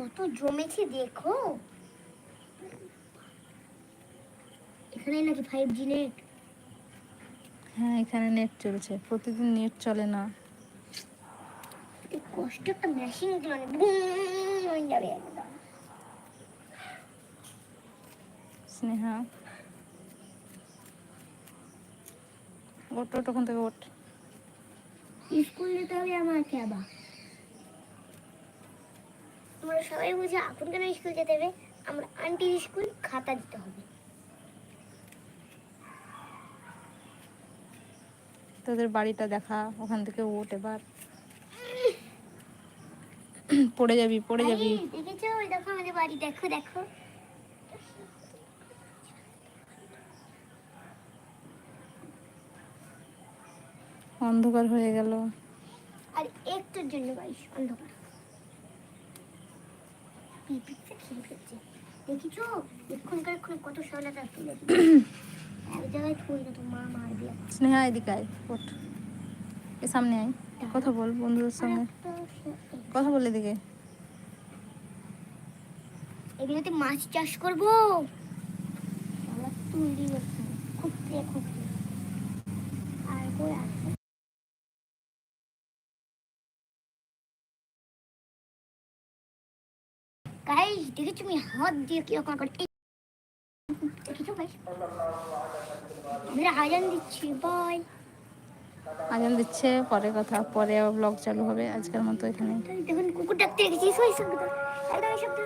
কত জমেছে দেখো। এখানে নাকি ফাইভ জি নেট হ্যাঁ এখানে নেট চলছে। প্রতিদিন নেট চলে না। কষ্ট একটা মেশিনগুলো হয়ে যাবে একদম। স্নেহা। ওট ওট ওখান থেকে ওঠ। স্কুল যেতে হবে আমাকে আবার। তোমরা সবাই বুঝে এখন কেন স্কুল যেতে হবে আমরা আন্টির স্কুল খাতা দিতে হবে। তোদের বাড়িটা দেখা ওখান থেকে ওঠ এবার। পড়ে যাবি পড়ে যাবি। দেখেছ? ওই দেখো আমাদের বাড়ি দেখো দেখো। অন্ধকার হয়ে গেল। আর একটুর জন্য গাইস অন্ধকার। পিপিতে খেয়ে ফেলছে দেখেছ? এক্ষুনকার এক্ষুনি কত সরলতা তুলে এক জায়গায় থুই না তো মা মারবে স্নেহা এদিকে আয় ওঠ। এ সামনে আয় কথা বল বন্ধুদের সঙ্গে কথা বল এদিকে। এগুলোতে মাছ চাষ করব? তুলি গেছে খুঁজতে গাইস দেখেছ আমি হাত দিয়ে কীরকম করে দেখেছ গাইস আমরা আজান দিচ্ছি বাই আজান দিচ্ছে পরে কথা পরে আবার ব্লগ চালু হবে আজকের মতো এখানে দেখুন কুকুর ডাকতে গেছি সবাই শব্দ একদম শব্দ